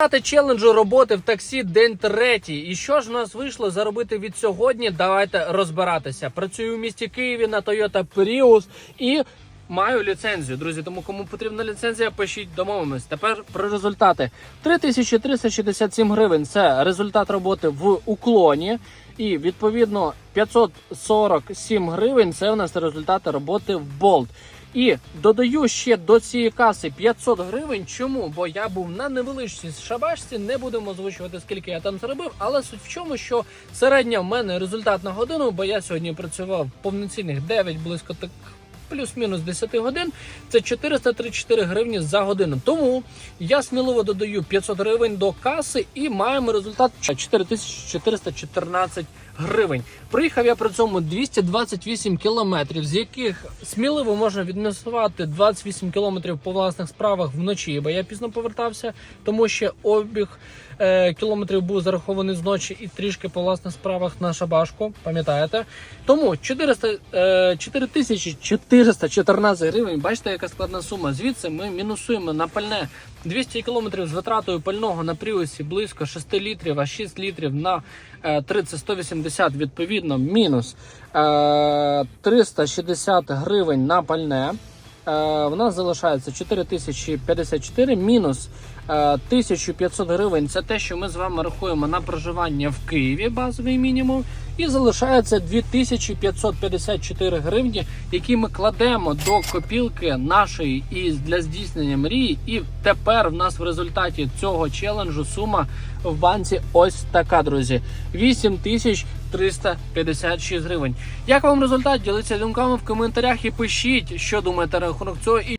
Результати челенджу роботи в таксі день третій. І що ж у нас вийшло заробити від сьогодні? Давайте розбиратися. Працюю в місті Києві на Toyota Prius і маю ліцензію. Друзі, тому кому потрібна ліцензія, пишіть домовимось. Тепер про результати. 3367 гривень це результат роботи в уклоні. І відповідно 547 гривень це у нас результати роботи в болт. І додаю ще до цієї каси 500 гривень. Чому? Бо я був на невеличкій шабашці, не будемо озвучувати, скільки я там заробив. Але суть в чому, що середня в мене результат на годину, бо я сьогодні працював повноцінних 9, близько так. Плюс-мінус 10 годин це 434 гривні за годину. Тому я сміливо додаю 500 гривень до каси і маємо результат 4414 гривень. Приїхав я при цьому 228 кілометрів, з яких сміливо можна відмінусувати 28 кілометрів по власних справах вночі, бо я пізно повертався, тому що обіг е, кілометрів був зарахований зночі і трішки по власних справах на шабашку. Пам'ятаєте? Тому 400, е, 4414 гривень. Бачите, яка складна сума. Звідси ми мінусуємо на пальне 200 кілометрів з витратою пального на пріусі близько 6 літрів, а 6 літрів на е, 30 180 відповідно мінус е, 360 гривень на пальне. Е, в нас залишається 4054 мінус е, 1500 гривень. Це те, що ми з вами рахуємо на проживання в Києві, базовий мінімум. І залишається 2554 гривні, які ми кладемо до копілки нашої і для здійснення мрії. І тепер в нас в результаті цього челенджу сума в банці ось така, друзі: 8356 гривень. Як вам результат? Діліться думками в коментарях і пишіть, що думаєте рахунок цього. І